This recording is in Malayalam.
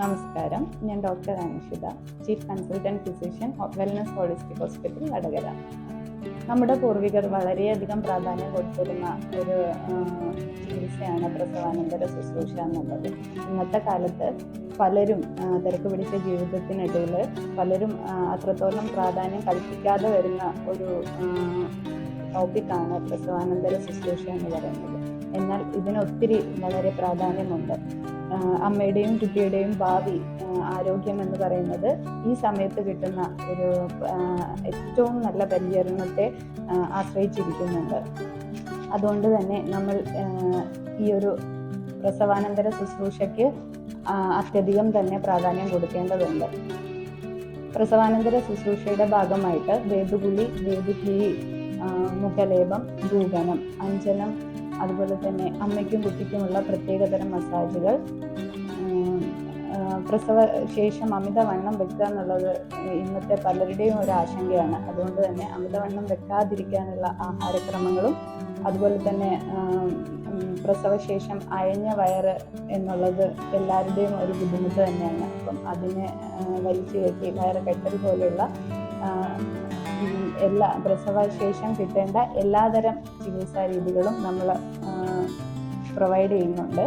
നമസ്കാരം. ഞാൻ doctor Anushitha chief consultant physician wellness holistic hospital Vadakara. നമ്മുടെ പൂർവികർ വളരെയധികം പ്രാധാന്യം കൊടുത്തിരുന്ന ഒരു ചികിത്സയാണ് പ്രസവാനന്തര ശുശ്രൂഷ എന്നുള്ളത്. ഇന്നത്തെ കാലത്ത് പലരും തിരക്ക് പിടിച്ച ജീവിതത്തിനിടയിൽ പലരും അത്രത്തോളം പ്രാധാന്യം കൽപ്പിക്കാതെ വരുന്ന ഒരു ടോപ്പിക്കാണ് പ്രസവാനന്തര ശുശ്രൂഷ എന്ന് പറയുന്നത്. എന്നാൽ ഇതിന് ഒത്തിരി വളരെ പ്രാധാന്യമുണ്ട്. അമ്മയുടെയും കുട്ടിയുടെയും ഭാവി ആരോഗ്യം എന്ന് പറയുന്നത് ഈ സമയത്ത് കിട്ടുന്ന ഒരു ഏറ്റവും നല്ല പരിചരണത്തെ ആശ്രയിച്ചിരിക്കുന്നുണ്ട്. അതുകൊണ്ട് തന്നെ നമ്മൾ ഈ ഒരു പ്രസവാനന്തര ശുശ്രൂഷയ്ക്ക് അത്യധികം തന്നെ പ്രാധാന്യം കൊടുക്കേണ്ടതുണ്ട്. പ്രസവാനന്തര ശുശ്രൂഷയുടെ ഭാഗമായിട്ട് വേദുകുളി വേദുകിഴി മുഖലേപം ഭൂഗണം അഞ്ജനം അതുപോലെ തന്നെ അമ്മയ്ക്കും കുട്ടിക്കുമുള്ള പ്രത്യേകതരം മസാജുകൾ. പ്രസവ ശേഷം അമിതവണ്ണം വെക്കുക എന്നുള്ളത് ഇന്നത്തെ പലരുടെയും ഒരു ആശങ്കയാണ്. അതുകൊണ്ട് തന്നെ അമിതവണ്ണം വെക്കാതിരിക്കാനുള്ള ആഹാരക്രമങ്ങളും അതുപോലെ തന്നെ പ്രസവശേഷം അയഞ്ഞ വയറ് എന്നുള്ളത് എല്ലാവരുടെയും ഒരു ബുദ്ധിമുട്ട് തന്നെയാണ്. അപ്പം അതിനെ വലിച്ചു കയറ്റി വയറ് കെട്ടൽ പോലെയുള്ള എല്ലാ പ്രസവശേഷം കിട്ടേണ്ട എല്ലാതരം ചികിത്സാ രീതികളും നമ്മൾ പ്രൊവൈഡ് ചെയ്യുന്നുണ്ട്.